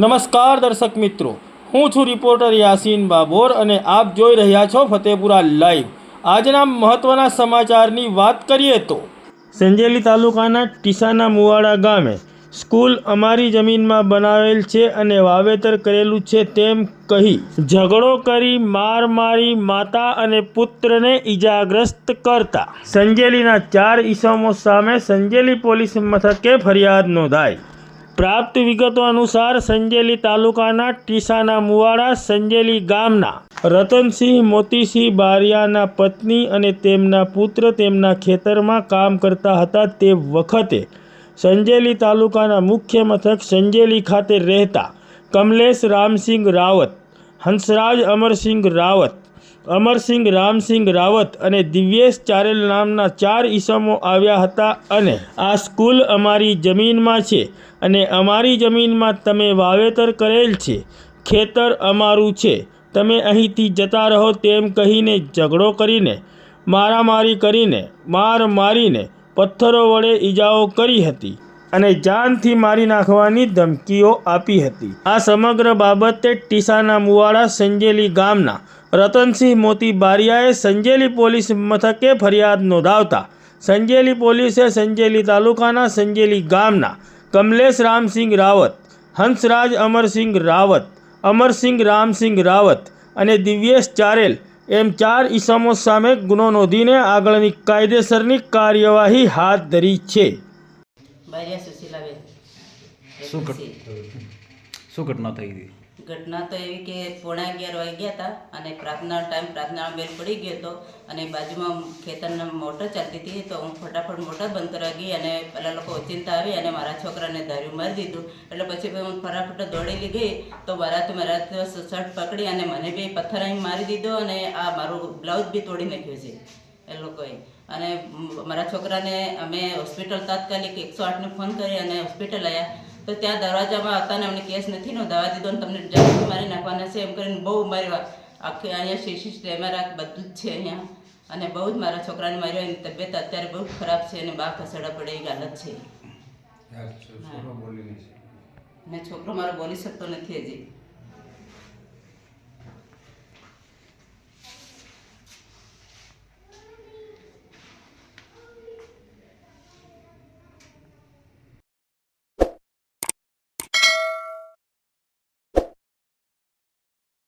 નમસ્કાર દર્શક મિત્રો. હું છું રિપોર્ટર યાસીન બાબોર અને આપ જોઈ રહ્યા છો ફતેપુરા લાઈવ. આજના મહત્વના સમાચારની વાત કરીએ તો સંજેલી તાલુકાના ટીસાના મુવાડા ગામે સ્કૂલ અમારી જમીનમાં બનાવેલ છે અને વાવેતર કરેલું છે તેમ કહી ઝઘડો કરી માર મારી માતા અને પુત્રને ઈજાગ્રસ્ત કરતા. સંજેલીના ચાર ઈસમો સામે સંજેલી પોલીસ મથકે ફરિયાદ નોંધાઈ. પ્રાપ્ત વિગતો અનુસાર સંજેલી તાલુકાના ટીસાના મુવાડા, સંજેલી ગામના રતનસિંહ મોતીસિંહ બારિયાના પત્ની અને તેમના પુત્ર તેમના ખેતરમાં કામ કરતા હતા તે વખતે સંજેલી તાલુકાના મુખ્ય મથક સંજેલી ખાતે રહેતા કમલેશ રામસિંહ રાવત, હંસરાજ અમરસિંહ રાવત અમરસિંહ, રામસિંહ રાવત અને દિવ્યેશ ચારેલ નામના ચાર ઈસમો આવ્યા હતા અને આ સ્કૂલ અમારી જમીનમાં છે અને અમારી જમીનમાં તમે વાવેતર કરેલ છે. ખેતર અમારું છે. તમે અહીંથી જતા રહો તેમ કહીને ઝઘડો કરીને, મારામારી કરીને, માર મારીને પથ્થરો વડે ઈજાઓ કરી હતી અને જાનથી મારી નાખવાની ધમકીઓ આપી હતી. આ સમગ્ર બાબતે ટીસાના મુવાડા સંજેલી ગામના રતનસિંહ મોતી બારિયાએ સંજેલી પોલીસ મથકે ફરિયાદ નોંધાવતા સંજેલી પોલીસે સંજેલી તાલુકાના સંજેલી ગામના કમલેશ રામસિંહ રાવત હંસરાજ અમરસિંહ રાવત અમરસિંહ રામસિંહ રાવત અને દિવ્યેશ ચારેલ એમ ચાર ઇસમો સામે ગુનો નોંધીને આગળની કાયદેસરની કાર્યવાહી હાથ ધરી છે. શું ઘટના થઈ હતી ઘટના તો એવી કે પોણા અગિયાર વાગ્યા ગયા હતા અને પ્રાર્થના ટાઈમ પ્રાર્થના બેલ પડી ગયો હતો અને બાજુમાં ખેતરના મોટર ચાલતી હતી તો હું ફટાફટ મોટર બંધ કરવા ગઈ અને પેલા લોકો ઓચિંતા આવી અને મારા છોકરાને ધાર્યું મારી દીધું. એટલે પછી હું ફટાફટ દોડેલી ગઈ તો મારાથી મારા શર્ટ પકડી અને મને બી પથ્થર અહીં મારી દીધો અને આ મારું બ્લાઉઝ બી તોડી નાખ્યું છે એ લોકોએ. અને મારા છોકરાને અમે હોસ્પિટલ તાત્કાલિક એકસો આઠને ફોન કરી અને હોસ્પિટલ આવ્યા તો ત્યાં દરવાજામાં હતા ને અમને કેસ નથી નોંધાવા દીધો ને તમને જાનથી મારી નાખવાના છે એમ કરીને બહુ મારી આખે અહીંયા શીશી કેમેરા બધું જ છે અહીંયા. અને બહુ જ મારા છોકરાને માર્યો એની તબિયત અત્યારે બહુ ખરાબ છે અને બહાર ખસેડા પડે એ હાલત છે. ને છોકરો મારો બોલી શકતો નથી હજી.